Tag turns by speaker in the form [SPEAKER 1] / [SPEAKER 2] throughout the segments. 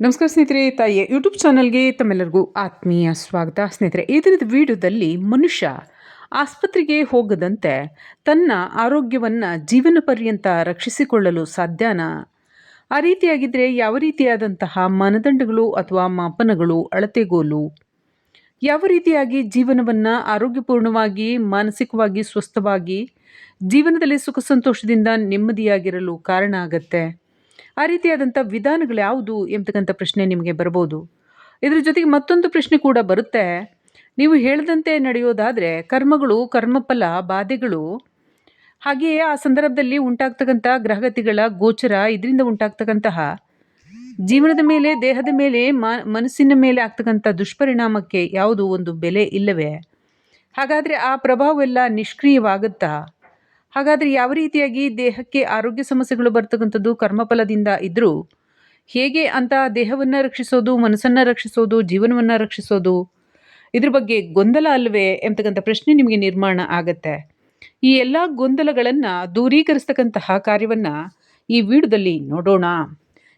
[SPEAKER 1] ನಮಸ್ಕಾರ ಸ್ನೇಹಿತರೆ ತಾಯಿಯ ಯೂಟ್ಯೂಬ್ ಚಾನಲ್ಗೆ ತಮ್ಮೆಲ್ಲರಿಗೂ ಆತ್ಮೀಯ ಸ್ವಾಗತ. ಸ್ನೇಹಿತರೆ ಈ ದಿನದ ವಿಡಿಯೋದಲ್ಲಿ ಮನುಷ್ಯ ಆಸ್ಪತ್ರೆಗೆ ಹೋಗದಂತೆ ತನ್ನ ಆರೋಗ್ಯವನ್ನು ಜೀವನ ಪರ್ಯಂತ ರಕ್ಷಿಸಿಕೊಳ್ಳಲು ಸಾಧ್ಯನಾ? ಆ ರೀತಿಯಾಗಿದ್ದರೆ ಯಾವ ರೀತಿಯಾದಂತಹ ಮಾನದಂಡಗಳು ಅಥವಾ ಮಾಪನಗಳು ಅಳತೆಗೋಲು? ಯಾವ ರೀತಿಯಾಗಿ ಜೀವನವನ್ನು ಆರೋಗ್ಯಪೂರ್ಣವಾಗಿ, ಮಾನಸಿಕವಾಗಿ, ಸ್ವಸ್ಥವಾಗಿ, ಜೀವನದಲ್ಲಿ ಸುಖ ಸಂತೋಷದಿಂದ ನೆಮ್ಮದಿಯಾಗಿರಲು ಕಾರಣ ಆಗತ್ತೆ? ಆ ರೀತಿಯಾದಂಥ ವಿಧಾನಗಳು ಯಾವುದು ಎಂಬತಕ್ಕಂಥ ಪ್ರಶ್ನೆ ನಿಮಗೆ ಬರ್ಬೋದು. ಇದರ ಜೊತೆಗೆ ಮತ್ತೊಂದು ಪ್ರಶ್ನೆ ಕೂಡ ಬರುತ್ತೆ. ನೀವು ಹೇಳದಂತೆ ನಡೆಯೋದಾದರೆ ಕರ್ಮಗಳು, ಕರ್ಮಫಲ, ಬಾಧೆಗಳು, ಹಾಗೆಯೇ ಆ ಸಂದರ್ಭದಲ್ಲಿ ಉಂಟಾಗ್ತಕ್ಕಂಥ ಗ್ರಹಗತಿಗಳ ಗೋಚರ, ಇದರಿಂದ ಉಂಟಾಗ್ತಕ್ಕಂತಹ ಜೀವನದ ಮೇಲೆ, ದೇಹದ ಮೇಲೆ ಮನಸ್ಸಿನ ಮೇಲೆ ಆಗ್ತಕ್ಕಂಥ ದುಷ್ಪರಿಣಾಮಕ್ಕೆ ಯಾವುದು ಒಂದು ಬೆಲೆ ಇಲ್ಲವೇ? ಹಾಗಾದರೆ ಆ ಪ್ರಭಾವವೆಲ್ಲ ನಿಷ್ಕ್ರಿಯವಾಗುತ್ತಾ ಹಾಗಾದರೆ ಯಾವ ರೀತಿಯಾಗಿ ದೇಹಕ್ಕೆ ಆರೋಗ್ಯ ಸಮಸ್ಯೆಗಳು ಬರ್ತಕ್ಕಂಥದ್ದು ಕರ್ಮಫಲದಿಂದ ಇದ್ದರೂ ಹೇಗೆ ಅಂತ ದೇಹವನ್ನು ರಕ್ಷಿಸೋದು, ಮನಸ್ಸನ್ನು ರಕ್ಷಿಸೋದು, ಜೀವನವನ್ನು ರಕ್ಷಿಸೋದು, ಇದ್ರ ಬಗ್ಗೆ ಗೊಂದಲ ಅಲ್ವೇ ಎಂಬತಕ್ಕಂಥ ಪ್ರಶ್ನೆ ನಿಮಗೆ ನಿರ್ಮಾಣ ಆಗತ್ತೆ. ಈ ಎಲ್ಲ ಗೊಂದಲಗಳನ್ನು ದೂರೀಕರಿಸ್ತಕ್ಕಂತಹ ಕಾರ್ಯವನ್ನು ಈ ವಿಡಿಯೋದಲ್ಲಿ ನೋಡೋಣ.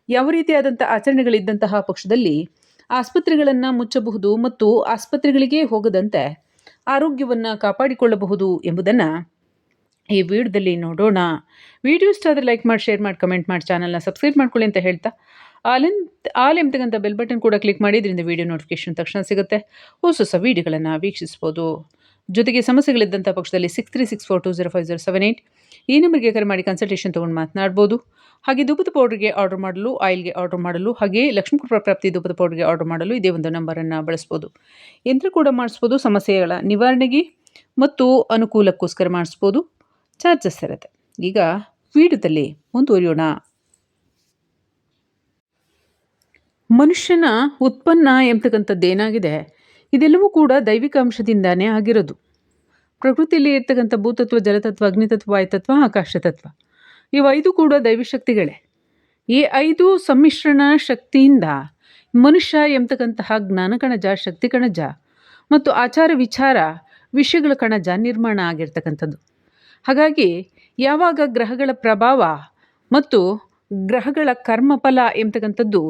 [SPEAKER 1] ಯಾವ ರೀತಿಯಾದಂಥ ಆಚರಣೆಗಳಿದ್ದಂತಹ ಪಕ್ಷದಲ್ಲಿ ಆಸ್ಪತ್ರೆಗಳನ್ನು ಮುಚ್ಚಬಹುದು ಮತ್ತು ಆಸ್ಪತ್ರೆಗಳಿಗೆ ಹೋಗದಂತೆ ಆರೋಗ್ಯವನ್ನು ಕಾಪಾಡಿಕೊಳ್ಳಬಹುದು ಎಂಬುದನ್ನು ಈ ವಿಡಿಯೋದಲ್ಲಿ ನೋಡೋಣ. ವಿಡಿಯೋ ಇಷ್ಟ ಆದರೆ ಲೈಕ್ ಮಾಡಿ ಶೇರ್ ಮಾಡಿ ಕಮೆಂಟ್ ಮಾಡಿ ಚಾನಲ್ನ ಸಬ್ಸ್ಕ್ರೈಬ್ ಮಾಡ್ಕೊಳ್ಳಿ ಅಂತ ಹೇಳ್ತಾ. ಆಲಿನ್, ಆಲ್ ಎಂಬತಕ್ಕಂಥ ಬೆಲ್ ಬಟನ್ ಕೂಡ ಕ್ಲಿಕ್ ಮಾಡಿ, ಇದರಿಂದ ವಿಡಿಯೋ ನೋಟಿಫಿಕೇಶನ್ ತಕ್ಷಣ ಸಿಗುತ್ತೆ. ಹೊಸ ಹೊಸ ವೀಡಿಯೋಗಳನ್ನು ವೀಕ್ಷಿಸ್ಬೋದು. ಜೊತೆಗೆ ಸಮಸ್ಯೆಗಳಿದ್ದಂಥ ಪಕ್ಷದಲ್ಲಿ six three six four two zero five zero seven eight ಈ ನಂಬರ್ಗೆ ಕರೆ ಮಾಡಿ ಕನ್ಸಲ್ಟೇಷನ್ ತೊಗೊಂಡು ಮಾತನಾಡ್ಬೋದು. ಹಾಗೆ ಧೂಪದ ಪೌಡ್ರಿಗೆ ಆರ್ಡರ್ ಮಾಡಲು ಆಯಿಲ್ಗೆ ಆರ್ಡರ್ ಮಾಡಲು, ಹಾಗೆ ಲಕ್ಷ್ಮೀಕೃಪ ಪ್ರಾಪ್ತಿ ಧೂಪದ ಪೌಡ್ರಿಗೆ ಆರ್ಡರ್ ಮಾಡಲು ಇದೇ ಒಂದು ನಂಬರನ್ನು ಬಳಸ್ಬೋದು. ಯಂತ್ರ ಕೂಡ ಮಾಡಿಸ್ಬೋದು, ಸಮಸ್ಯೆಗಳ ನಿವಾರಣೆಗೆ ಮತ್ತು ಅನುಕೂಲಕ್ಕೋಸ್ಕರ ಮಾಡಿಸ್ಬೋದು. ಚಾರ್ಜಸ್ ಇರುತ್ತೆ. ಈಗ ವಿಡಿಯೋದಲ್ಲಿ ಮುಂದುವರಿಯೋಣ. ಮನುಷ್ಯನ ಉತ್ಪನ್ನ ಎಂಬತಕ್ಕಂಥದ್ದು ಏನಾಗಿದೆ? ಇದೆಲ್ಲವೂ ಕೂಡ ದೈವಿಕ ಅಂಶದಿಂದಾನೇ ಆಗಿರೋದು. ಪ್ರಕೃತಿಯಲ್ಲಿ ಇರ್ತಕ್ಕಂಥ ಭೂತತ್ವ, ಜಲತತ್ವ, ಅಗ್ನಿತತ್ವ, ವಾಯುತತ್ವ, ಆಕಾಶತತ್ವ. ಇವು ಐದು ಕೂಡ ದೈವಿ ಶಕ್ತಿಗಳೇ. ಈ ಐದು ಸಮ್ಮಿಶ್ರಣ ಶಕ್ತಿಯಿಂದ ಮನುಷ್ಯ ಎಂಬತಕ್ಕಂತಹ ಜ್ಞಾನ ಕಣಜ, ಶಕ್ತಿ ಕಣಜ ಮತ್ತು ಆಚಾರ ವಿಚಾರ, ವಿಷಯಗಳ ಕಣಜ ನಿರ್ಮಾಣ ಆಗಿರ್ತಕ್ಕಂಥದ್ದು. ಹಾಗಾಗಿ ಯಾವಾಗ ಗ್ರಹಗಳ ಪ್ರಭಾವ ಮತ್ತು ಗ್ರಹಗಳ ಕರ್ಮಫಲ ಎಂಬತಕ್ಕಂಥದ್ದು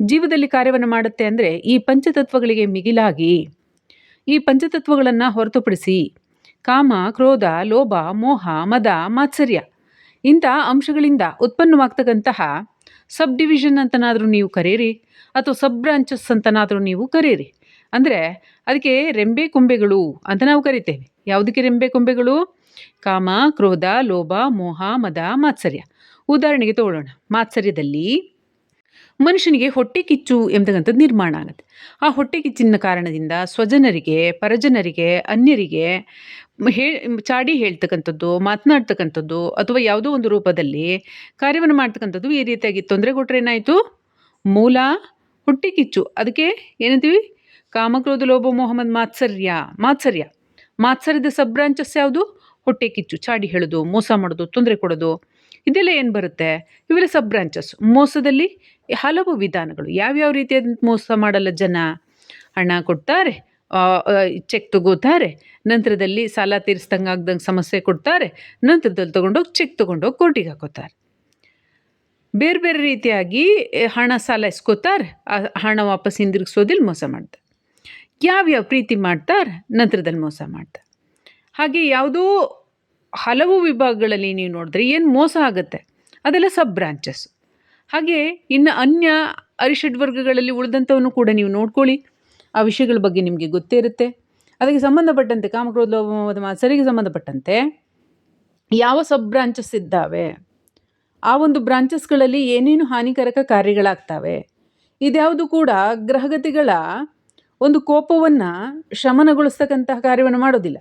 [SPEAKER 1] ಜೀವದಲ್ಲಿ ಕಾರ್ಯವನ್ನು ಮಾಡುತ್ತೆ ಅಂದರೆ ಈ ಪಂಚತತ್ವಗಳಿಗೆ ಮಿಗಿಲಾಗಿ. ಈ ಪಂಚತತ್ವಗಳನ್ನು ಹೊರತುಪಡಿಸಿ ಕಾಮ, ಕ್ರೋಧ, ಲೋಭ, ಮೋಹ, ಮದ, ಮಾತ್ಸರ್ಯ ಇಂಥ ಅಂಶಗಳಿಂದ ಉತ್ಪನ್ನವಾಗ್ತಕ್ಕಂತಹ ಸಬ್ ಡಿವಿಷನ್ ಅಂತನಾದರೂ ನೀವು ಕರೀರಿ ಅಥವಾ ಸಬ್ ಬ್ರಾಂಚಸ್ ಅಂತನಾದರೂ ನೀವು ಕರೀರಿ. ಅಂದರೆ ಅದಕ್ಕೆ ರೆಂಬೆ ಕೊಂಬೆಗಳು ಅಂತ ನಾವು ಕರಿತೇವೆ. ಯಾವುದಕ್ಕೆ ರೆಂಬೆ ಕೊಂಬೆಗಳು? ಕಾಮ, ಕ್ರೋಧ, ಲೋಭ, ಮೋಹ, ಮದ, ಮಾತ್ಸರ್ಯ. ಉದಾಹರಣೆಗೆ ತಗೊಳ್ಳೋಣ ಮಾತ್ಸರ್ಯದಲ್ಲಿ ಮನುಷ್ಯನಿಗೆ ಹೊಟ್ಟೆ ಕಿಚ್ಚು ಎಂಬತಕ್ಕಂಥದ್ದು ನಿರ್ಮಾಣ ಆಗುತ್ತೆ. ಆ ಹೊಟ್ಟೆ ಕಿಚ್ಚಿನ ಕಾರಣದಿಂದ ಸ್ವಜನರಿಗೆ, ಪರಜನರಿಗೆ, ಅನ್ಯರಿಗೆ ಹೇ, ಚಾಡಿ ಹೇಳ್ತಕ್ಕಂಥದ್ದು, ಮಾತನಾಡ್ತಕ್ಕಂಥದ್ದು ಅಥವಾ ಯಾವುದೋ ಒಂದು ರೂಪದಲ್ಲಿ ಕಾರ್ಯವನ್ನು ಮಾಡ್ತಕ್ಕಂಥದ್ದು ಈ ರೀತಿಯಾಗಿ ತೊಂದರೆ ಕೊಟ್ಟರೆ ಏನಾಯಿತು? ಮೂಲ ಹೊಟ್ಟೆ ಕಿಚ್ಚು. ಅದಕ್ಕೆ ಏನಂತೀವಿ? ಕಾಮಕ್ರೋಧ ಲೋಭ ಮೊಹಮ್ಮದ್ ಮಾತ್ಸರ್ಯ. ಮಾತ್ಸರ್ಯ. ಮಾತ್ಸರ್ಯದ ಸಬ್ ಬ್ರಾಂಚಸ್ ಯಾವುದು? ಹೊಟ್ಟೆ ಕಿಚ್ಚು, ಚಾಡಿ ಹೇಳೋದು, ಮೋಸ ಮಾಡೋದು, ತೊಂದರೆ ಕೊಡೋದು, ಇದೆಲ್ಲ ಏನು ಬರುತ್ತೆ? ಇವೆಲ್ಲ ಸಬ್ ಬ್ರಾಂಚಸ್ ಮೋಸದಲ್ಲಿ ಹಲವು ವಿಧಾನಗಳು. ಯಾವ್ಯಾವ ರೀತಿಯಾದ ಮೋಸ ಮಾಡಲ್ಲ ಜನ? ಹಣ ಕೊಡ್ತಾರೆ ಚೆಕ್ ತಗೋತಾರೆ, ನಂತರದಲ್ಲಿ ಸಾಲ ತೀರಿಸ್ದಂಗೆ ಆಗ್ದಂಗೆ ಸಮಸ್ಯೆ ಕೊಡ್ತಾರೆ, ನಂತರದಲ್ಲಿ ತೊಗೊಂಡೋಗಿ ಚೆಕ್ ತೊಗೊಂಡೋಗಿ ಕೋರ್ಟಿಗೆ ಹಾಕೋತಾರೆ. ಬೇರೆ ಬೇರೆ ರೀತಿಯಾಗಿ ಹಣ ಸಾಲ ಇಸ್ಕೋತಾರೆ ಹಣ ವಾಪಸ್ ಹಿಂದಿರುಗಿಸೋದಿಲ್ಲ ಮೋಸ ಮಾಡ್ತಾರೆ. ಯಾವ್ಯಾವ ಪ್ರೀತಿ ಮಾಡ್ತಾರೆ, ನಂತರದಲ್ಲಿ ಮೋಸ ಮಾಡ್ತಾರೆ. ಹಾಗೆ ಯಾವುದೋ ಹಲವು ವಿಭಾಗಗಳಲ್ಲಿ ನೀವು ನೋಡಿದ್ರೆ ಏನು ಮೋಸ ಆಗುತ್ತೆ, ಅದೆಲ್ಲ ಸಬ್ ಬ್ರಾಂಚಸ್ ಹಾಗೆ ಇನ್ನು ಅನ್ಯ ಅರಿಷಡ್ ವರ್ಗಗಳಲ್ಲಿ ಉಳಿದಂಥವನ್ನು ಕೂಡ ನೀವು ನೋಡ್ಕೊಳ್ಳಿ. ಆ ವಿಷಯಗಳ ಬಗ್ಗೆ ನಿಮಗೆ ಗೊತ್ತೇ ಇರುತ್ತೆ. ಅದಕ್ಕೆ ಸಂಬಂಧಪಟ್ಟಂತೆ ಕಾಮಕ್ರೋಧ ಮಾತ್ಸರಿಗೆ ಸಂಬಂಧಪಟ್ಟಂತೆ ಯಾವ ಸಬ್ ಬ್ರಾಂಚಸ್ ಇದ್ದಾವೆ, ಆ ಒಂದು ಬ್ರಾಂಚಸ್ಗಳಲ್ಲಿ ಏನೇನು ಹಾನಿಕಾರಕ ಕಾರ್ಯಗಳಾಗ್ತವೆ, ಇದ್ಯಾವುದು ಕೂಡ ಗ್ರಹಗತಿಗಳ ಒಂದು ಕೋಪವನ್ನು ಶಮನಗೊಳಿಸ್ತಕ್ಕಂತಹ ಕಾರ್ಯವನ್ನು ಮಾಡೋದಿಲ್ಲ.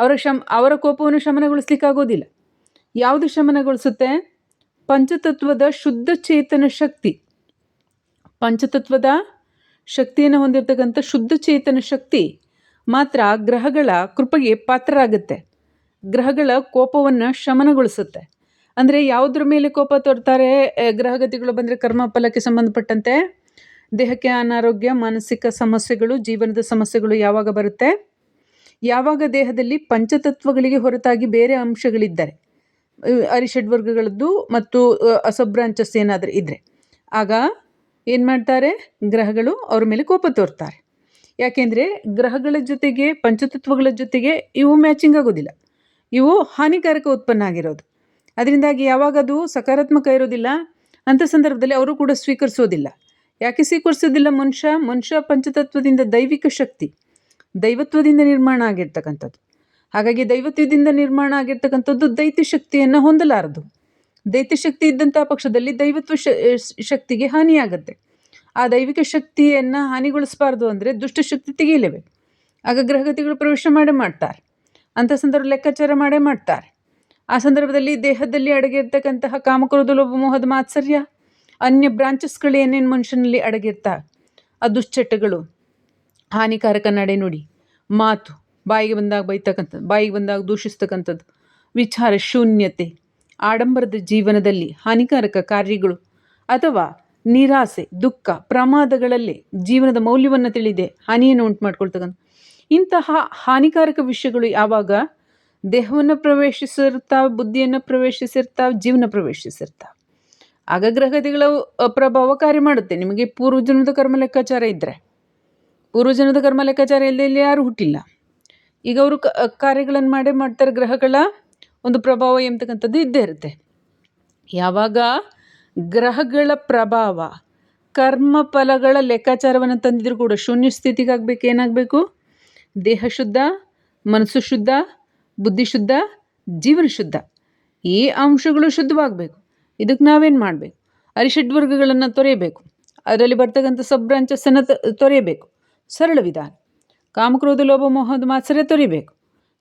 [SPEAKER 1] ಅವರ ಶಮ್, ಅವರ ಕೋಪವನ್ನು ಶಮನಗೊಳಿಸ್ಲಿಕ್ಕಾಗೋದಿಲ್ಲ. ಯಾವುದು ಶಮನಗೊಳಿಸುತ್ತೆ? ಪಂಚತತ್ವದ ಶುದ್ಧ ಚೇತನ ಶಕ್ತಿ. ಪಂಚತತ್ವದ ಶಕ್ತಿಯನ್ನು ಹೊಂದಿರತಕ್ಕಂಥ ಶುದ್ಧ ಚೇತನ ಶಕ್ತಿ ಮಾತ್ರ ಗ್ರಹಗಳ ಕೃಪೆಗೆ ಪಾತ್ರರಾಗುತ್ತೆ. ಗ್ರಹಗಳ ಕೋಪವನ್ನು ಶಮನಗೊಳಿಸುತ್ತೆ. ಅಂದರೆ ಯಾವುದ್ರ ಮೇಲೆ ಕೋಪ ತೋರ್ತಾರೆ? ಗ್ರಹಗತಿಗಳು ಬಂದರೆ ಕರ್ಮಫಲಕ್ಕೆ ಸಂಬಂಧಪಟ್ಟಂತೆ. ದೇಹಕ್ಕೆ ಅನಾರೋಗ್ಯ, ಮಾನಸಿಕ ಸಮಸ್ಯೆಗಳು, ಜೀವನದ ಸಮಸ್ಯೆಗಳು ಯಾವಾಗ ಬರುತ್ತೆ? ಯಾವಾಗ ದೇಹದಲ್ಲಿ ಪಂಚತತ್ವಗಳಿಗೆ ಹೊರತಾಗಿ ಬೇರೆ ಅಂಶಗಳಿದ್ದರೆ ಅರಿಷಡ್ ವರ್ಗಗಳದ್ದು ಮತ್ತು ಅಸಬ್ರಾಂಚಸ್ ಏನಾದರೂ ಇದ್ದರೆ ಆಗ ಏನು ಮಾಡ್ತಾರೆ? ಗ್ರಹಗಳು ಅವ್ರ ಮೇಲೆ ಕೋಪ ತೋರ್ತಾರೆ. ಯಾಕೆಂದರೆ ಗ್ರಹಗಳ ಜೊತೆಗೆ ಪಂಚತತ್ವಗಳ ಜೊತೆಗೆ ಇವು ಮ್ಯಾಚಿಂಗ್ ಆಗೋದಿಲ್ಲ. ಇವು ಹಾನಿಕಾರಕ ಉತ್ಪನ್ನ ಆಗಿರೋದು. ಅದರಿಂದಾಗಿ ಯಾವಾಗ ಅದು ಸಕಾರಾತ್ಮಕ ಇರೋದಿಲ್ಲ ಅಂಥ ಸಂದರ್ಭದಲ್ಲಿ ಅವರು ಕೂಡ ಸ್ವೀಕರಿಸೋದಿಲ್ಲ. ಯಾಕೆ ಸ್ವೀಕರಿಸೋದಿಲ್ಲ ಮನುಷ್ಯ? ಮನುಷ್ಯ ಪಂಚತತ್ವದಿಂದ ದೈವಿಕ ಶಕ್ತಿ. ದೈವತ್ವದಿಂದ ನಿರ್ಮಾಣ ಆಗಿರ್ತಕ್ಕಂಥದ್ದು. ಹಾಗಾಗಿ ದೈವತ್ವದಿಂದ ನಿರ್ಮಾಣ ಆಗಿರ್ತಕ್ಕಂಥದ್ದು ದೈತ್ಯ ಶಕ್ತಿಯನ್ನು ಹೊಂದಲಾರದು. ದೈತ್ಯ ಶಕ್ತಿ ಇದ್ದಂಥ ಪಕ್ಷದಲ್ಲಿ ದೈವತ್ವ ಶಕ್ತಿಗೆ ಹಾನಿಯಾಗುತ್ತೆ. ಆ ದೈವಿಕ ಶಕ್ತಿಯನ್ನು ಹಾನಿಗೊಳಿಸಬಾರ್ದು ಅಂದರೆ ದುಷ್ಟಶಕ್ತಿ ತೆಗೀಲೇಬೇಕು. ಆಗ ಗ್ರಹಗತಿಗಳು ಪ್ರವೇಶ ಮಾಡೇ ಮಾಡ್ತಾರೆ. ಅಂಥ ಸಂದರ್ಭ ಲೆಕ್ಕಾಚಾರ ಮಾಡೇ ಮಾಡ್ತಾರೆ. ಆ ಸಂದರ್ಭದಲ್ಲಿ ದೇಹದಲ್ಲಿ ಅಡಗಿರ್ತಕ್ಕಂತಹ ಕಾಮಕ್ರೋಧ ಲೋಭ ಮೋಹದ ಮಾತ್ಸರ್ಯ, ಅನ್ಯ ಬ್ರಾಂಚಸ್ಗಳು ಏನೇನು ಮನುಷ್ಯನಲ್ಲಿ ಅಡಗಿರ್ತಾ ಆ ದುಶ್ಚಟಗಳು ಹಾನಿಕಾರಕ ನಡೆನುಡಿ ಮಾತು ಬಾಯಿಗೆ ಬಂದಾಗ ಬೈತಕ್ಕಂಥದ್ದು, ಬಾಯಿಗೆ ಬಂದಾಗ ದೂಷಿಸ್ತಕ್ಕಂಥದ್ದು, ವಿಚಾರ ಶೂನ್ಯತೆ, ಆಡಂಬರದ ಜೀವನದಲ್ಲಿ ಹಾನಿಕಾರಕ ಕಾರ್ಯಗಳು ಅಥವಾ ನಿರಾಸೆ, ದುಃಖ, ಪ್ರಮಾದಗಳಲ್ಲಿ ಜೀವನದ ಮೌಲ್ಯವನ್ನು ತಿಳಿದೆ, ಹಾನಿಯನ್ನು ಉಂಟು ಮಾಡ್ಕೊಳ್ತಕ್ಕಂಥ ಇಂತಹ ಹಾನಿಕಾರಕ ವಿಷಯಗಳು ಯಾವಾಗ ದೇಹವನ್ನು ಪ್ರವೇಶಿಸಿರ್ತಾವೆ ಬುದ್ಧಿಯನ್ನು ಪ್ರವೇಶಿಸಿರ್ತಾವೆ ಜೀವನ ಪ್ರವೇಶಿಸಿರ್ತಾವೆ ಆಗ ಗ್ರಹಗತಿಗಳು ಪ್ರಭಾವ ಕಾರ್ಯ ಮಾಡುತ್ತೆ. ನಿಮಗೆ ಪೂರ್ವಜನ್ಮದ ಕರ್ಮ ಲೆಕ್ಕಾಚಾರ ಇದ್ದರೆ ಪೂರ್ವಜನ್ಮದ ಕರ್ಮ ಲೆಕ್ಕಾಚಾರ ಇಲ್ಲದೆ ಇಲ್ಲಿ ಯಾರೂ ಹುಟ್ಟಿಲ್ಲ. ಈಗ ಅವರು ಕ ಕಾರ್ಯಗಳನ್ನು ಮಾಡೇ ಮಾಡ್ತಾರೆ, ಗ್ರಹಗಳ ಒಂದು ಪ್ರಭಾವ ಎಂಬತಕ್ಕಂಥದ್ದು ಇದ್ದೇ ಇರುತ್ತೆ. ಯಾವಾಗ? ಗ್ರಹಗಳ ಪ್ರಭಾವ. ಕರ್ಮ ಫಲಗಳ ಲೆಕ್ಕಾಚಾರವನ್ನು ತಂದಿದ್ರು ಕೂಡ ಶೂನ್ಯ ಸ್ಥಿತಿಗಾಗಬೇಕು, ಏನಾಗಬೇಕು? ದೇಹ ಶುದ್ಧ, ಮನಸ್ಸು ಶುದ್ಧ, ಬುದ್ಧಿ ಶುದ್ಧ, ಜೀವನ ಶುದ್ಧ. ಈ ಅಂಶಗಳು ಶುದ್ಧವಾಗಬೇಕು. ಇದಕ್ಕೆ ನಾವೇನು ಮಾಡಬೇಕು? ಅರಿಷಡ್ವರ್ಗಗಳನ್ನು ತೊರೆಯಬೇಕು. ಅದರಲ್ಲಿ ಬರ್ತಕ್ಕಂಥ ಸಬ್ ಬ್ರಾಂಚಸ್ಸನ್ನು ತೊರೆಯಬೇಕು. ಸರಳ ವಿಧಾನ. ಕಾಮಕ್ರೋಧ, ಲೋಭ, ಮೋಹದ ಮಾತ್ಸರ್ಯ ತೊರಿಬೇಕು.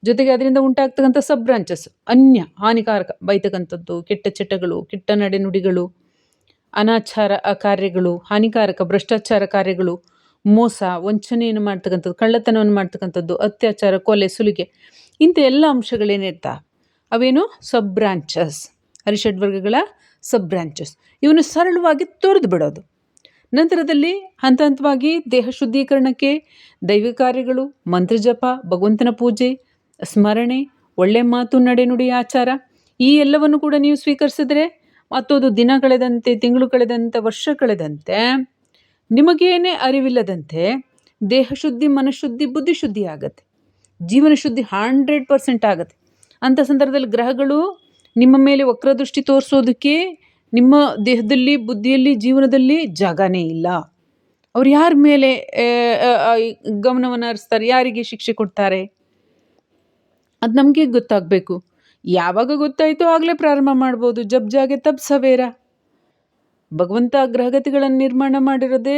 [SPEAKER 1] ಜೊತೆಗೆ ಅದರಿಂದ ಉಂಟಾಗ್ತಕ್ಕಂಥ ಸಬ್ ಬ್ರಾಂಚಸ್ ಅನ್ಯ, ಹಾನಿಕಾರಕ, ಬೈತಕ್ಕಂಥದ್ದು, ಕೆಟ್ಟ ಚಟಗಳು, ಕೆಟ್ಟ ನಡೆನುಡಿಗಳು, ಅನಾಚಾರ ಕಾರ್ಯಗಳು ಹಾನಿಕಾರಕ, ಭ್ರಷ್ಟಾಚಾರ ಕಾರ್ಯಗಳು, ಮೋಸ, ವಂಚನೆಯನ್ನು ಮಾಡ್ತಕ್ಕಂಥದ್ದು, ಕಳ್ಳತನವನ್ನು ಮಾಡ್ತಕ್ಕಂಥದ್ದು, ಅತ್ಯಾಚಾರ, ಕೊಲೆ, ಸುಲಿಗೆ, ಇಂಥ ಎಲ್ಲ ಅಂಶಗಳೇನಿರ್ತಾ ಅವೇನು? ಸಬ್ ಬ್ರಾಂಚಸ್ ಅರಿಷಡ್ವರ್ಗಗಳ ಸಬ್ ಬ್ರಾಂಚಸ್ ಇವನ್ನು ಸರಳವಾಗಿ ತೊರೆದು ಬಿಡೋದು. ನಂತರದಲ್ಲಿ ಹಂತ ಹಂತವಾಗಿ ದೇಹ ಶುದ್ಧೀಕರಣಕ್ಕೆ ದೈವಿಕ ಕಾರ್ಯಗಳು ಮಂತ್ರಜಪ ಭಗವಂತನ ಪೂಜೆ, ಸ್ಮರಣೆ, ಒಳ್ಳೆ ಮಾತು ನಡೆನುಡಿ ಆಚಾರ ಈ ಎಲ್ಲವನ್ನು ಕೂಡ ನೀವು ಸ್ವೀಕರಿಸಿದ್ರೆ ಮತ್ತದು ದಿನ ಕಳೆದಂತೆ, ತಿಂಗಳು ಕಳೆದಂತೆ, ವರ್ಷ ಕಳೆದಂತೆ ನಿಮಗೇನೇ ಅರಿವಿಲ್ಲದಂತೆ ದೇಹ ಶುದ್ಧಿ ಮನಃಶುದ್ಧಿ ಬುದ್ಧಿ ಶುದ್ಧಿ ಆಗುತ್ತೆ. ಜೀವನ ಶುದ್ಧಿ ಹಂಡ್ರೆಡ್ ಪರ್ಸೆಂಟ್ ಆಗುತ್ತೆ. ಅಂಥ ಸಂದರ್ಭದಲ್ಲಿ ಗ್ರಹಗಳು ನಿಮ್ಮ ಮೇಲೆ ವಕ್ರದೃಷ್ಟಿ ತೋರಿಸೋದಕ್ಕೆ ನಿಮ್ಮ ದೇಹದಲ್ಲಿ, ಬುದ್ಧಿಯಲ್ಲಿ, ಜೀವನದಲ್ಲಿ ಜಾಗನೇ ಇಲ್ಲ. ಅವ್ರು ಯಾರ ಮೇಲೆ ಗಮನವನ್ನು ಹರಿಸ್ತಾರೆ? ಯಾರಿಗೆ ಶಿಕ್ಷೆ ಕೊಡ್ತಾರೆ? ಅದು ನಮಗೆ ಗೊತ್ತಾಗಬೇಕು. ಯಾವಾಗ ಗೊತ್ತಾಯಿತು ಆಗಲೇ ಪ್ರಾರಂಭ ಮಾಡ್ಬೋದು. ಜಬ್ ಜಾಗೆ ತಬ್ ಸವೇರ. ಭಗವಂತ ಗ್ರಹಗತಿಗಳನ್ನು ನಿರ್ಮಾಣ ಮಾಡಿರೋದೇ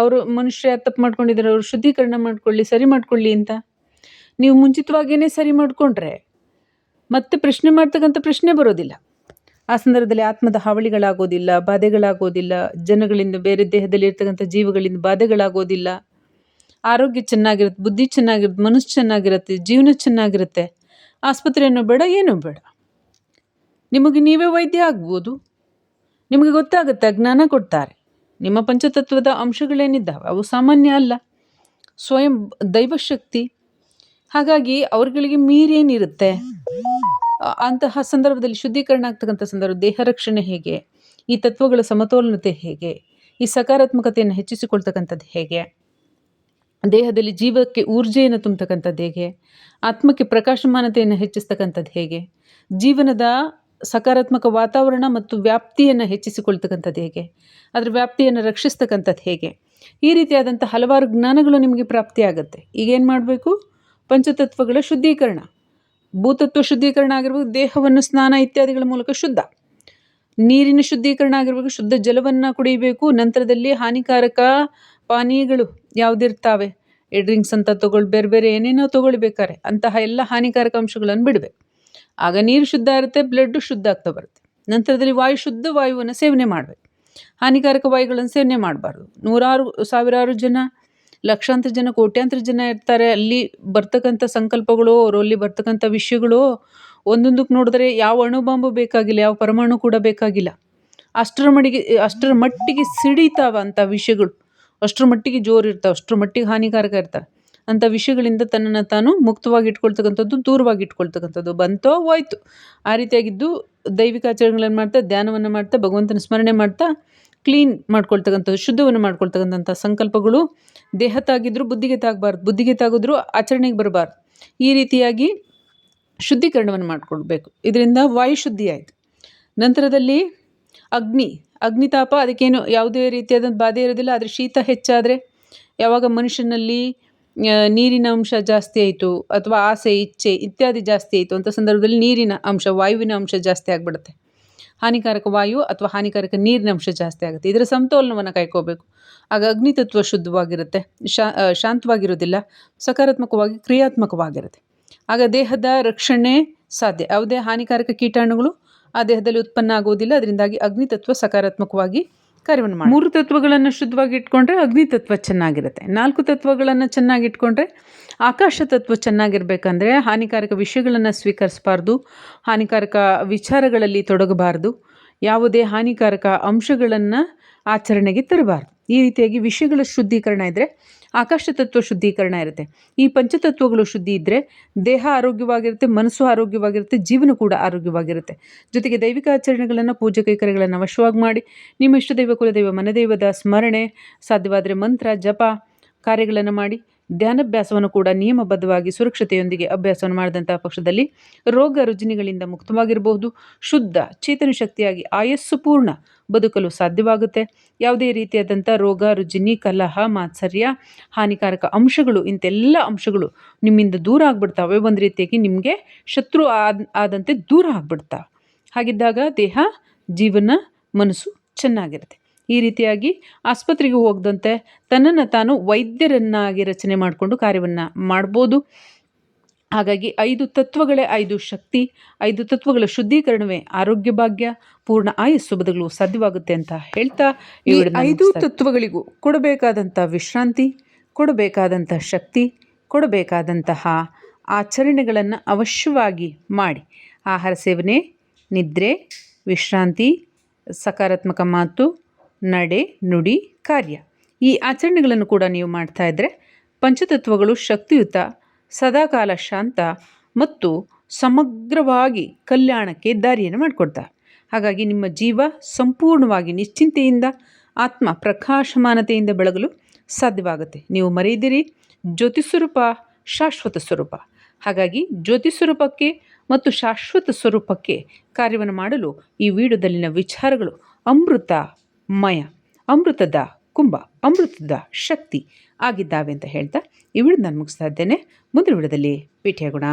[SPEAKER 1] ಅವರು ಮನುಷ್ಯ ತಪ್ಪು ಮಾಡ್ಕೊಂಡಿದ್ದಾರೆ. ಅವರು ಶುದ್ಧೀಕರಣ ಮಾಡ್ಕೊಳ್ಳಿ, ಸರಿ ಮಾಡ್ಕೊಳ್ಳಿ ಅಂತ. ನೀವು ಮುಂಚಿತವಾಗಿಯೇ ಸರಿ ಮಾಡಿಕೊಂಡ್ರೆ ಮತ್ತೆ ಪ್ರಶ್ನೆ ಮಾಡ್ತಕ್ಕಂಥ ಪ್ರಶ್ನೆ ಬರೋದಿಲ್ಲ. ಆ ಸಂದರ್ಭದಲ್ಲಿ ಆತ್ಮದ ಹಾವಳಿಗಳಾಗೋದಿಲ್ಲ, ಬಾಧೆಗಳಾಗೋದಿಲ್ಲ, ಜನಗಳಿಂದ ಬೇರೆ ದೇಹದಲ್ಲಿ ಇರ್ತಕ್ಕಂಥ ಜೀವಗಳಿಂದ ಬಾಧೆಗಳಾಗೋದಿಲ್ಲ. ಆರೋಗ್ಯ ಚೆನ್ನಾಗಿರುತ್ತೆ, ಬುದ್ಧಿ ಚೆನ್ನಾಗಿರುತ್ತೆ, ಮನಸ್ಸು ಚೆನ್ನಾಗಿರುತ್ತೆ, ಜೀವನ ಚೆನ್ನಾಗಿರುತ್ತೆ. ಆಸ್ಪತ್ರೆಯನ್ನು ಬೇಡ, ಏನೂ ಬೇಡ. ನಿಮಗೆ ನೀವೇ ವೈದ್ಯ ಆಗ್ಬೋದು. ನಿಮಗೆ ಗೊತ್ತಾಗುತ್ತೆ, ಜ್ಞಾನ ಕೊಡ್ತಾರೆ. ನಿಮ್ಮ ಪಂಚತತ್ವದ ಅಂಶಗಳೇನಿದ್ದಾವೆ? ಅವು ಸಾಮಾನ್ಯ ಅಲ್ಲ. ಸ್ವಯಂ ದೈವಶಕ್ತಿ. ಹಾಗಾಗಿ ಅವ್ರಗಳಿಗೆ ಮೀರೇನಿರುತ್ತೆ ಅಂತಹ ಸಂದರ್ಭದಲ್ಲಿ ಶುದ್ಧೀಕರಣ ಆಗ್ತಕ್ಕಂಥ ಸಂದರ್ಭ, ದೇಹ ರಕ್ಷಣೆ ಹೇಗೆ? ಈ ತತ್ವಗಳ ಸಮತೋಲನತೆ ಹೇಗೆ? ಈ ಸಕಾರಾತ್ಮಕತೆಯನ್ನು ಹೆಚ್ಚಿಸಿಕೊಳ್ತಕ್ಕಂಥದ್ದು ಹೇಗೆ? ದೇಹದಲ್ಲಿ ಜೀವಕ್ಕೆ ಊರ್ಜೆಯನ್ನು ತುಂಬತಕ್ಕಂಥದ್ದು ಹೇಗೆ? ಆತ್ಮಕ್ಕೆ ಪ್ರಕಾಶಮಾನತೆಯನ್ನು ಹೆಚ್ಚಿಸ್ತಕ್ಕಂಥದ್ದು ಹೇಗೆ? ಜೀವನದ ಸಕಾರಾತ್ಮಕ ವಾತಾವರಣ ಮತ್ತು ವ್ಯಾಪ್ತಿಯನ್ನು ಹೆಚ್ಚಿಸಿಕೊಳ್ತಕ್ಕಂಥದ್ದು ಹೇಗೆ? ಅದರ ವ್ಯಾಪ್ತಿಯನ್ನು ರಕ್ಷಿಸ್ತಕ್ಕಂಥದ್ದು ಹೇಗೆ? ಈ ರೀತಿಯಾದಂಥ ಹಲವಾರು ಜ್ಞಾನಗಳು ನಿಮಗೆ ಪ್ರಾಪ್ತಿಯಾಗುತ್ತೆ. ಈಗೇನು ಮಾಡಬೇಕು? ಪಂಚತತ್ವಗಳ ಶುದ್ಧೀಕರಣ. ಭೂತತ್ವ ಶುದ್ಧೀಕರಣ ಆಗಿರ್ಬೋದು, ದೇಹವನ್ನು ಸ್ನಾನ ಇತ್ಯಾದಿಗಳ ಮೂಲಕ ಶುದ್ಧ. ನೀರಿನ ಶುದ್ಧೀಕರಣ ಆಗಿರ್ಬೇಕು ಶುದ್ಧ ಜಲವನ್ನು ಕುಡಿಬೇಕು. ನಂತರದಲ್ಲಿ ಹಾನಿಕಾರಕ ಪಾನೀಯಗಳು ಯಾವುದಿರ್ತಾವೆ? ಎ ಡ್ರಿಂಕ್ಸ್ ಅಂತ ತೊಗೊಳ್, ಬೇರೆ ಬೇರೆ ಏನೇನೋ ತೊಗೊಳ್ಬೇಕಾರೆ, ಅಂತಹ ಎಲ್ಲ ಹಾನಿಕಾರಕ ಅಂಶಗಳನ್ನು ಬಿಡಬೇಕು. ಆಗ ನೀರು ಶುದ್ಧ ಇರುತ್ತೆ, ಬ್ಲಡ್ಡು ಶುದ್ಧ ಆಗ್ತಾ ಬರುತ್ತೆ. ನಂತರದಲ್ಲಿ ವಾಯು ಶುದ್ಧ ವಾಯುವನ್ನು ಸೇವನೆ ಮಾಡಬೇಕು. ಹಾನಿಕಾರಕ ವಾಯುಗಳನ್ನು ಸೇವನೆ ಮಾಡಬಾರ್ದು. ನೂರಾರು, ಸಾವಿರಾರು ಜನ ಲಕ್ಷಾಂತರ ಜನ, ಕೋಟ್ಯಾಂತರ ಜನ ಇರ್ತಾರೆ. ಅಲ್ಲಿ ಬರ್ತಕ್ಕಂಥ ಸಂಕಲ್ಪಗಳು ಅಲ್ಲಿ ಬರ್ತಕ್ಕಂಥ ವಿಷಯಗಳು ಒಂದೊಂದಕ್ಕೆ ನೋಡಿದ್ರೆ ಯಾವ ಅಣು ಬಾಂಬು ಬೇಕಾಗಿಲ್ಲ, ಯಾವ ಪರಮಾಣು ಕೂಡ ಬೇಕಾಗಿಲ್ಲ. ಅಷ್ಟರ ಮಟ್ಟಿಗೆ ಅಷ್ಟರ ಮಟ್ಟಿಗೆ ಸಿಡಿತಾವ ಅಂಥ ವಿಷಯಗಳು. ಅಷ್ಟರ ಮಟ್ಟಿಗೆ ಜೋರು ಇರ್ತಾವೆ, ಅಷ್ಟರ ಮಟ್ಟಿಗೆ ಹಾನಿಕಾರಕ ಇರ್ತವೆ. ಅಂಥ ವಿಷಯಗಳಿಂದ ತನ್ನನ್ನು ತಾನು ಮುಕ್ತವಾಗಿ ಇಟ್ಕೊಳ್ತಕ್ಕಂಥದ್ದು, ದೂರವಾಗಿ ಇಟ್ಕೊಳ್ತಕ್ಕಂಥದ್ದು ಬಂತೋ ಹೋಯ್ತು. ಆ ರೀತಿಯಾಗಿದ್ದು ದೈವಿಕ ಆಚರಣೆಗಳನ್ನು ಮಾಡ್ತಾ, ಧ್ಯಾನವನ್ನು ಮಾಡ್ತಾ, ಭಗವಂತನ ಸ್ಮರಣೆ ಮಾಡ್ತಾ ಕ್ಲೀನ್ ಮಾಡ್ಕೊಳ್ತಕ್ಕಂಥದ್ದು ಶುದ್ಧವನ್ನು ಮಾಡ್ಕೊಳ್ತಕ್ಕಂಥ ಸಂಕಲ್ಪಗಳು ದೇಹ ತಾಗಿದ್ರು ಬುದ್ಧಿಗೆ ತಾಗಬಾರ್ದು, ಬುದ್ಧಿಗೆ ತಾಗಿದ್ರು ಆಚರಣೆಗೆ ಬರಬಾರ್ದು. ಈ ರೀತಿಯಾಗಿ ಶುದ್ಧೀಕರಣವನ್ನು ಮಾಡಿಕೊಳ್ಬೇಕು. ಇದರಿಂದ ವಾಯು ಶುದ್ಧಿ ಆಯಿತು. ನಂತರದಲ್ಲಿ ಅಗ್ನಿ ಅಗ್ನಿತಾಪ ಅದಕ್ಕೇನು ಯಾವುದೇ ರೀತಿಯಾದಂಥ ಬಾಧೆ ಇರೋದಿಲ್ಲ, ಆದರೆ ಶೀತ ಹೆಚ್ಚಾದರೆ ಯಾವಾಗ ಮನುಷ್ಯನಲ್ಲಿ ನೀರಿನ ಅಂಶ ಜಾಸ್ತಿ ಆಯಿತು ಅಥವಾ ಆಸೆ, ಇಚ್ಛೆ ಇತ್ಯಾದಿ ಜಾಸ್ತಿ ಆಯಿತು ಅಂಥ ಸಂದರ್ಭದಲ್ಲಿ ನೀರಿನ ಅಂಶ, ವಾಯುವಿನ ಅಂಶ ಜಾಸ್ತಿ ಆಗಿಬಿಡುತ್ತೆ. ಹಾನಿಕಾರಕ ವಾಯು ಅಥವಾ ಹಾನಿಕಾರಕ ನೀರಿನ ಅಂಶ ಜಾಸ್ತಿ ಆಗುತ್ತೆ. ಇದರ ಸಮತೋಲನವನ್ನು ಕೈಕೋಬೇಕು ಆಗ ಅಗ್ನಿತತ್ವ ಶುದ್ಧವಾಗಿರುತ್ತೆ. ಶಾ ಶಾಂತವಾಗಿರೋದಿಲ್ಲ ಸಕಾರಾತ್ಮಕವಾಗಿ ಕ್ರಿಯಾತ್ಮಕವಾಗಿರುತ್ತೆ. ಆಗ ದೇಹದ ರಕ್ಷಣೆ ಸಾಧ್ಯ. ಯಾವುದೇ ಹಾನಿಕಾರಕ ಕೀಟಾಣುಗಳು ಆ ದೇಹದಲ್ಲಿ ಉತ್ಪನ್ನ ಆಗುವುದಿಲ್ಲ. ಅದರಿಂದಾಗಿ ಅಗ್ನಿತತ್ವ ಸಕಾರಾತ್ಮಕವಾಗಿ ಕಾರ್ಯವನ್ನು ಮಾಡಿ. ಮೂರು ತತ್ವಗಳನ್ನು ಶುದ್ಧವಾಗಿ ಇಟ್ಕೊಂಡ್ರೆ ಅಗ್ನಿ ತತ್ವ ಚೆನ್ನಾಗಿರುತ್ತೆ. ನಾಲ್ಕು ತತ್ವಗಳನ್ನು ಚೆನ್ನಾಗಿ ಇಟ್ಕೊಂಡ್ರೆ ಆಕಾಶ ತತ್ವ ಚೆನ್ನಾಗಿರ್ಬೇಕಂದ್ರೆ ಹಾನಿಕಾರಕ ವಿಷಯಗಳನ್ನು ಸ್ವೀಕರಿಸಬಾರ್ದು, ಹಾನಿಕಾರಕ ವಿಚಾರಗಳಲ್ಲಿ ತೊಡಗಬಾರ್ದು, ಯಾವುದೇ ಹಾನಿಕಾರಕ ಅಂಶಗಳನ್ನು ಆಚರಣೆಗೆ ತರಬಾರ್ದು. ಈ ರೀತಿಯಾಗಿ ವಿಷಯಗಳ ಶುದ್ಧೀಕರಣ ಇದ್ದರೆ ಆಕಾಶ ತತ್ವ ಶುದ್ಧೀಕರಣ ಇರುತ್ತೆ. ಈ ಪಂಚತತ್ವಗಳು ಶುದ್ಧಿ ಇದ್ದರೆ ದೇಹ ಆರೋಗ್ಯವಾಗಿರುತ್ತೆ, ಮನಸ್ಸು ಆರೋಗ್ಯವಾಗಿರುತ್ತೆ, ಜೀವನ ಕೂಡ ಆರೋಗ್ಯವಾಗಿರುತ್ತೆ. ಜೊತೆಗೆ ದೈವಿಕ ಆಚರಣೆಗಳನ್ನು, ಪೂಜೆ ಕೈಕರ್ಯಗಳನ್ನು ವಶವಾಗಿ ಮಾಡಿ. ನಿಮ್ಮ ಇಷ್ಟದೈವ ಕುಲದೈವ, ಮನದೈವದ ಸ್ಮರಣೆ, ಸಾಧ್ಯವಾದರೆ ಮಂತ್ರ, ಜಪ, ಕಾರ್ಯಗಳನ್ನು ಮಾಡಿ. ಧ್ಯಾನಾಭ್ಯಾಸವನ್ನು ಕೂಡ ನಿಯಮಬದ್ಧವಾಗಿ ಸುರಕ್ಷತೆಯೊಂದಿಗೆ ಅಭ್ಯಾಸವನ್ನು ಮಾಡಿದಂತಹ ಪಕ್ಷದಲ್ಲಿ ರೋಗ ರುಜಿನಿಗಳಿಂದ ಮುಕ್ತವಾಗಿರಬಹುದು. ಶುದ್ಧ, ಚೇತನ ಶಕ್ತಿಯಾಗಿ ಆಯಸ್ಸು ಪೂರ್ಣ ಬದುಕಲು ಸಾಧ್ಯವಾಗುತ್ತೆ. ಯಾವುದೇ ರೀತಿಯಾದಂಥ ರೋಗ, ರುಜಿನಿ, ಕಲಹ, ಮಾತ್ಸರ್ಯ, ಹಾನಿಕಾರಕ ಅಂಶಗಳು ಇಂತೆಲ್ಲ ಅಂಶಗಳು ನಿಮ್ಮಿಂದ ದೂರ ಆಗ್ಬಿಡ್ತಾವೆ. ಒಂದು ರೀತಿಯಾಗಿ ನಿಮಗೆ ಶತ್ರು ಆದ, ಆದಂತೆ ದೂರ ಆಗ್ಬಿಡ್ತಾವೆ. ಹಾಗಿದ್ದಾಗ ದೇಹ, ಜೀವನ, ಮನಸ್ಸು ಚೆನ್ನಾಗಿರುತ್ತೆ. ಈ ರೀತಿಯಾಗಿ ಆಸ್ಪತ್ರೆಗೆ ಹೋಗದಂತೆ ತನ್ನನ್ನು ತಾನು ವೈದ್ಯರನ್ನಾಗಿ ರಚನೆ ಮಾಡಿಕೊಂಡು ಕಾರ್ಯವನ್ನು ಮಾಡ್ಬೋದು. ಹಾಗಾಗಿ ಐದು ತತ್ವಗಳೇ ಐದು ಶಕ್ತಿ ಐದು ತತ್ವಗಳ ಶುದ್ಧೀಕರಣವೇ ಆರೋಗ್ಯ ಭಾಗ್ಯ ಪೂರ್ಣ ಆಯಸ್ಸು ಬದಲು ಸಾಧ್ಯವಾಗುತ್ತೆ ಅಂತ ಹೇಳ್ತಾ ಈ
[SPEAKER 2] ಐದು ತತ್ವಗಳಿಗೂ ಕೊಡಬೇಕಾದಂಥ ವಿಶ್ರಾಂತಿ ಕೊಡಬೇಕಾದಂಥ ಶಕ್ತಿ ಕೊಡಬೇಕಾದಂತಹ ಆಚರಣೆಗಳನ್ನು ಅವಶ್ಯವಾಗಿ ಮಾಡಿ. ಆಹಾರ ಸೇವನೆ ನಿದ್ರೆ ವಿಶ್ರಾಂತಿ ಸಕಾರಾತ್ಮಕ ಮಾತು ನಡೆ, ನುಡಿ, ಕಾರ್ಯ. ಈ ಆಚರಣೆಗಳನ್ನು ಕೂಡ ನೀವು ಮಾಡ್ತಾ ಇದ್ದರೆ ಪಂಚತತ್ವಗಳು ಶಕ್ತಿಯುತ, ಸದಾಕಾಲ ಶಾಂತ ಮತ್ತು ಸಮಗ್ರವಾಗಿ ಕಲ್ಯಾಣಕ್ಕೆ ದಾರಿಯನ್ನು ಮಾಡಿಕೊಡ್ತಾ. ಹಾಗಾಗಿ ನಿಮ್ಮ ಜೀವ ಸಂಪೂರ್ಣವಾಗಿ ನಿಶ್ಚಿಂತೆಯಿಂದ, ಆತ್ಮ ಪ್ರಕಾಶಮಾನತೆಯಿಂದ ಬೆಳಗಲು ಸಾಧ್ಯವಾಗುತ್ತೆ. ನೀವು ಮರೆಯದಿರಿ ಜ್ಯೋತಿ ಸ್ವರೂಪ ಶಾಶ್ವತ ಸ್ವರೂಪ. ಹಾಗಾಗಿ ಜ್ಯೋತಿ ಸ್ವರೂಪಕ್ಕೆ ಮತ್ತು ಶಾಶ್ವತ ಸ್ವರೂಪಕ್ಕೆ ಕಾರ್ಯವನ್ನು ಮಾಡಲು ಈ ವಿಡಿಯೋದಲ್ಲಿನ ವಿಚಾರಗಳು ಅಮೃತಮಯ ಅಮೃತದ ಕುಂಭ, ಅಮೃತದ ಶಕ್ತಿ ಆಗಿದ್ದಾವೆ ಅಂತ ಹೇಳ್ತಾ ಈ ನಾನು ಮುಗಿಸ್ತಾ ಇದ್ದೇನೆ. ಮುಂದಿನ ವಿಡಿಯೋದಲ್ಲಿ ಭೇಟಿಯಾಗೋಣ.